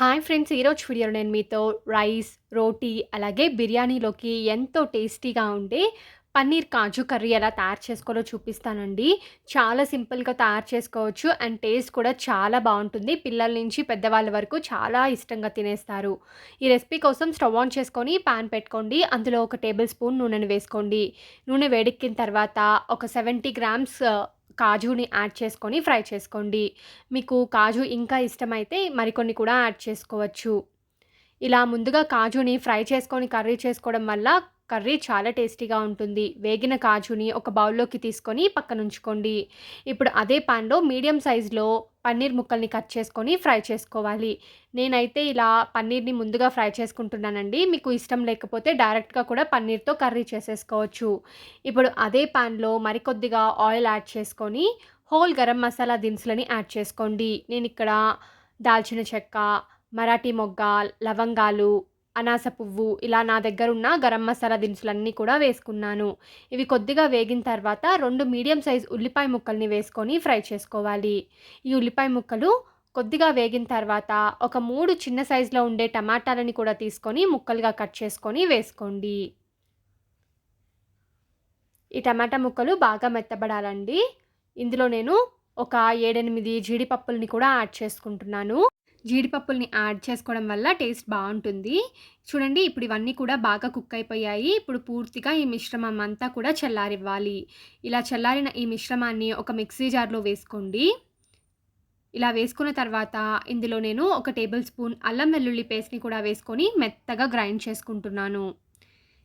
Hi friends ఈరోజు వీడియోలో నేను మీతో రైస్ రోటీ అలాగే బిర్యానీలోకి ఎంతో టేస్టీగా ఉండే పన్నీర్ కాజు కర్రీ ఎలా తయారు చేసుకోవాలో చూపిస్తానండి. చాలా సింపుల్గా తయారు చేసుకోవచ్చు అండ్ టేస్ట్ కూడా చాలా బాగుంటుంది. పిల్లల నుంచి పెద్దవాళ్ళ వరకు చాలా ఇష్టంగా తినేస్తారు. ఈ రెసిపీ కోసం స్టవ్ ఆన్ చేసుకొని పాన్ పెట్టుకోండి. అందులో ఒక టేబుల్ స్పూన్ నూనెను వేసుకోండి. నూనె వేడెక్కిన తర్వాత ఒక సెవెంటీ గ్రామ్స్ కాజుని యాడ్ చేసుకొని ఫ్రై చేసుకోండి. మీకు కాజు ఇంకా ఇష్టమైతే మరికొన్ని కూడా యాడ్ చేసుకోవచ్చు. ఇలా ముందుగా కాజుని ఫ్రై చేసుకొని కర్రీ చేసుకోవడం వల్ల కర్రీ చాలా టేస్టీగా ఉంటుంది. వేగిన కాజుని ఒక బౌల్లోకి తీసుకొని పక్కన ఉంచుకోండి ఇప్పుడు అదే పాన్లో మీడియం సైజులో పన్నీర్ ముక్కల్ని కట్ చేసుకొని ఫ్రై చేసుకోవాలి. నేనైతే ఇలా పన్నీర్ని ముందుగా ఫ్రై చేసుకుంటున్నానండి. మీకు ఇష్టం లేకపోతే డైరెక్ట్గా కూడా పన్నీర్తో కర్రీ చేసేసుకోవచ్చు. ఇప్పుడు అదే పాన్లో మరికొద్దిగా ఆయిల్ యాడ్ చేసుకొని హోల్ గరం మసాలా దినుసులని యాడ్ చేసుకోండి. నేను ఇక్కడ దాల్చిన చెక్క మరాఠీ మొగ్గ లవంగాలు అనాస పువ్వు ఇలా నా దగ్గర ఉన్న గరం మసాలా దినుసులన్నీ కూడా వేసుకున్నాను. ఇవి కొద్దిగా వేగిన తర్వాత రెండు మీడియం సైజ్ ఉల్లిపాయ ముక్కల్ని వేసుకొని ఫ్రై చేసుకోవాలి. ఈ ఉల్లిపాయ ముక్కలు కొద్దిగా వేగిన తర్వాత ఒక మూడు చిన్న సైజులో ఉండే టమాటాలని కూడా తీసుకొని ముక్కలుగా కట్ చేసుకొని వేసుకోండి. ఈ టమాటా ముక్కలు బాగా మెత్తబడాలండి. ఇందులో నేను ఒక ఏడెనిమిది జీడిపప్పుల్ని కూడా యాడ్ చేసుకుంటున్నాను. జీడిపప్పుల్ని యాడ్ చేసుకోవడం వల్ల టేస్ట్ బాగుంటుంది. చూడండి ఇప్పుడు ఇవన్నీ కూడా బాగా కుక్ అయిపోయాయి. ఇప్పుడు పూర్తిగా ఈ మిశ్రమం అంతా కూడా చల్లారివ్వాలి. ఇలా చల్లారిన ఈ మిశ్రమాన్ని ఒక మిక్సీ జార్లో వేసుకోండి. ఇలా వేసుకున్న తర్వాత ఇందులో నేను ఒక టేబుల్ స్పూన్ అల్లం వెల్లుల్లి పేస్ట్ని కూడా వేసుకొని మెత్తగా గ్రైండ్ చేసుకుంటున్నాను.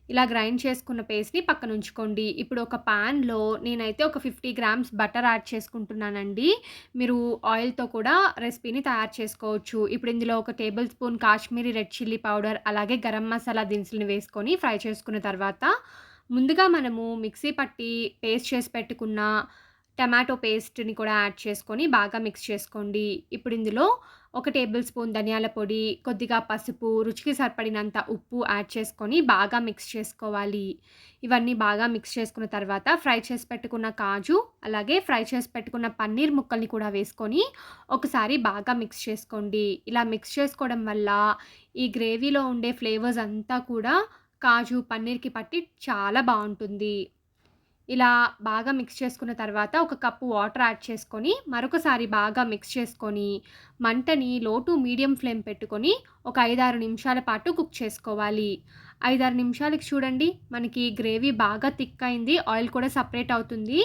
ఇలా గ్రైండ్ చేసుకున్న పేస్ట్ని పక్కన ఉంచుకోండి. ఇప్పుడు ఒక ప్యాన్లో నేనైతే ఒక ఫిఫ్టీ గ్రామ్స్ బటర్ యాడ్ చేసుకుంటున్నానండి. మీరు ఆయిల్తో కూడా రెసిపీని తయారు చేసుకోవచ్చు. ఇప్పుడు ఇందులో ఒక tablespoon Kashmiri red chilli powder అలాగే గరం మసాలా దినుసులను వేసుకొని ఫ్రై చేసుకున్న తర్వాత ముందుగా మనము మిక్సీ పట్టి పేస్ట్ చేసి పెట్టుకున్న టమాటో పేస్ట్ని కూడా యాడ్ చేసుకొని బాగా మిక్స్ చేసుకోండి. ఇప్పుడు ఇందులో ఒక టేబుల్ స్పూన్ ధనియాల పొడి కొద్దిగా పసుపు రుచికి సరిపడినంత ఉప్పు యాడ్ చేసుకొని బాగా మిక్స్ చేసుకోవాలి. ఇవన్నీ బాగా మిక్స్ చేసుకున్న తర్వాత ఫ్రై చేసి పెట్టుకున్న కాజు అలాగే ఫ్రై చేసి పెట్టుకున్న పన్నీర్ ముక్కల్ని కూడా వేసుకొని ఒకసారి బాగా మిక్స్ చేసుకోండి. ఇలా మిక్స్ చేసుకోవడం వల్ల ఈ గ్రేవీలో ఉండే ఫ్లేవర్స్ అంతా కూడా కాజు పన్నీర్కి పట్టి చాలా బాగుంటుంది. ఇలా బాగా మిక్స్ చేసుకున్న తర్వాత ఒక కప్పు వాటర్ యాడ్ చేసుకొని మరొకసారి బాగా మిక్స్ చేసుకొని మంటని లో టు మీడియం ఫ్లేమ్ పెట్టుకొని ఒక ఐదారు నిమిషాల పాటు కుక్ చేసుకోవాలి. ఐదారు నిమిషాలకి చూడండి మనకి గ్రేవీ బాగా థిక్ అయింది ఆయిల్ కూడా సపరేట్ అవుతుంది.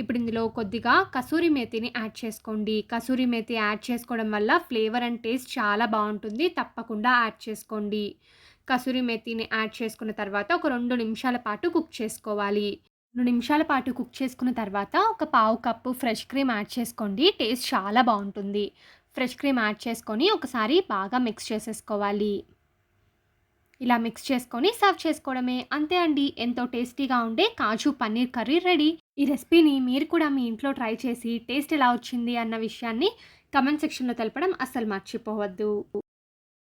ఇప్పుడు ఇందులో కొద్దిగా కసూరి మేతిని యాడ్ చేసుకోండి. కసూరి మేతి యాడ్ చేసుకోవడం వల్ల ఫ్లేవర్ అండ్ టేస్ట్ చాలా బాగుంటుంది తప్పకుండా యాడ్ చేసుకోండి. కసూరి మేతిని యాడ్ చేసుకున్న తర్వాత ఒక రెండు నిమిషాల పాటు కుక్ చేసుకోవాలి. రెండు నిమిషాల పాటు కుక్ చేసుకున్న తర్వాత ఒక పావు కప్పు ఫ్రెష్ క్రీమ్ యాడ్ చేసుకోండి. టేస్ట్ చాలా బాగుంటుంది. ఫ్రెష్ క్రీమ్ యాడ్ చేసుకొని ఒకసారి బాగా మిక్స్ చేసేసుకోవాలి. ఇలా మిక్స్ చేసుకొని సర్వ్ చేసుకోవడమే. అంతే అండి. ఎంతో టేస్టీగా ఉండే కాజు పన్నీర్ కర్రీ రెడీ. ఈ రెసిపీని మీరు కూడా మీ ఇంట్లో ట్రై చేసి టేస్ట్ ఎలా వచ్చింది అన్న విషయాన్ని కమెంట్ సెక్షన్లో తెలపడం అస్సలు మర్చిపోవద్దు.